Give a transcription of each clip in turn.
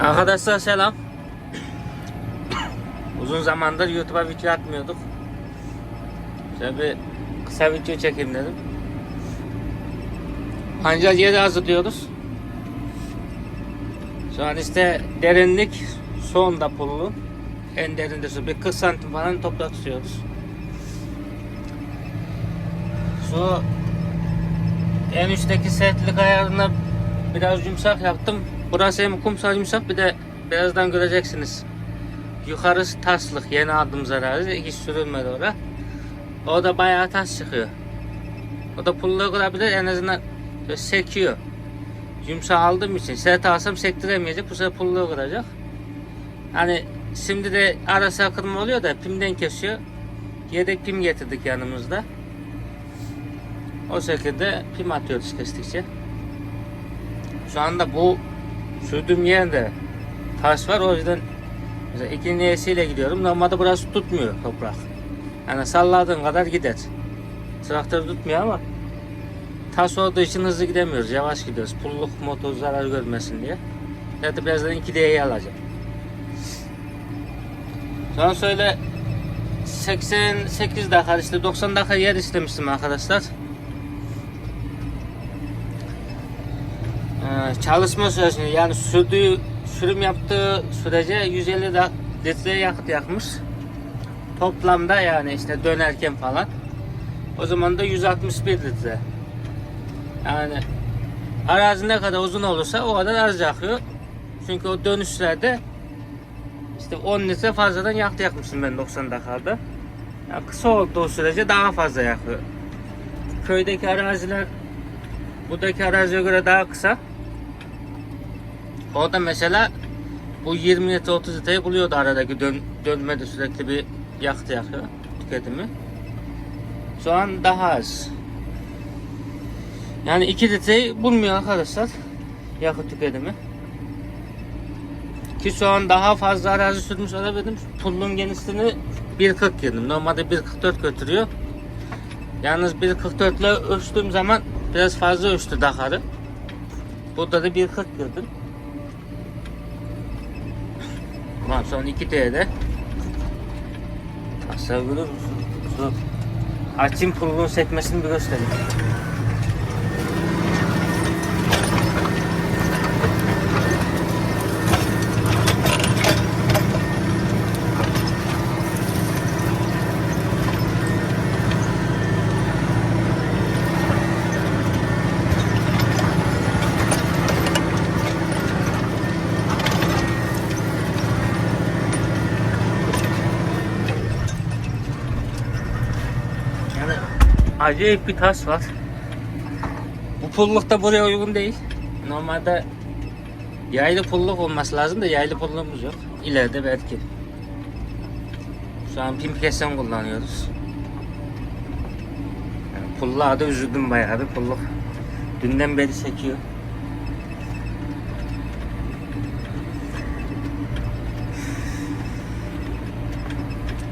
Arkadaşlar selam. Uzun zamandır YouTube'a video atmıyorduk. Şöyle bir kısa video çekeyim dedim. Pancar yeri hazırlıyoruz. Şu an işte derinlik sonda pullu. En derinde su. Bir 40 santim falan toprak tutuyoruz. Şu en üstteki sertlik ayarını biraz yumuşak yaptım. Burası hem kumsal yumuşak bir de birazdan göreceksiniz. Yukarısı taslık yeni aldığımız arazi hiç sürülmedi orada. O da bayağı tas çıkıyor. O da pullu kırabilir en azından sekiyor. Yumuşak aldığım için sert alsam sektiremeyecek bu sefer pullu kıracak. Hani şimdi de ara sıra kırma oluyor da pimden kesiyor. Yedek pim getirdik yanımızda. O şekilde pim atıyoruz kestikçe. Şu anda bu sürdüğüm yerde taş var o yüzden mesela ikinci esiyle gidiyorum. Normalde burası tutmuyor toprak. Yani salladığın kadar gider. Traktör tutmuyor ama taş olduğu için hızlı gidemiyoruz. Yavaş gidiyoruz. Pulluk motor zarar görmesin diye. Zaten birazdan 2D'yi alacağım. Sonra söyle 88 dakika işte 90 dakika yer istemiştim arkadaşlar. Çalışma süresinde yani sürdüğü sürüm yaptığı sürece 150 da- litre yakıt yakmış. Toplamda yani işte dönerken falan. O zaman da 161 litre. Yani arazi ne kadar uzun olursa o kadar az yakıyor. Çünkü o dönüşlerde işte 10 litre fazladan yakıt yakmışım ben 90 dakikada. Yani kısa olduğu sürece daha fazla yakıyor. Köydeki araziler buradaki araziye göre daha kısa. Orada mesela bu 20 litre 30 litreyi buluyordu aradaki dön, dönmede sürekli bir yakıt yakıyor tüketimi. Şu an daha az. Yani 2 litreyi bulmuyor arkadaşlar yakıt tüketimi. Ki şu an daha fazla arazi sürmüş olabilirim. Pullun genişliğini 1.40 girdim. Normalde 1.44 götürüyor. Yalnız 1.44 ile ölçtüğüm zaman biraz fazla ölçtü Dakar'ı. Burada da 1.40 girdim. Ondan sonra 2 T'de Aşağı görür müsün? Şu açayım pullun sekmesini bir göstereyim. Yani acayip bir taş var. Bu pulluk da buraya uygun değil. Normalde yaylı pulluk olması lazım da yaylı pulluğumuz yok. İleride belki. Şu an pim kesen kullanıyoruz. Yani pulluğa da üzüldüm bayağı bir pulluk. Dünden beri sekiyor.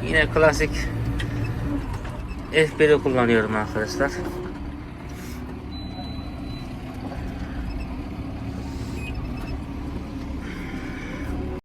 Yine klasik F1'i kullanıyorum arkadaşlar.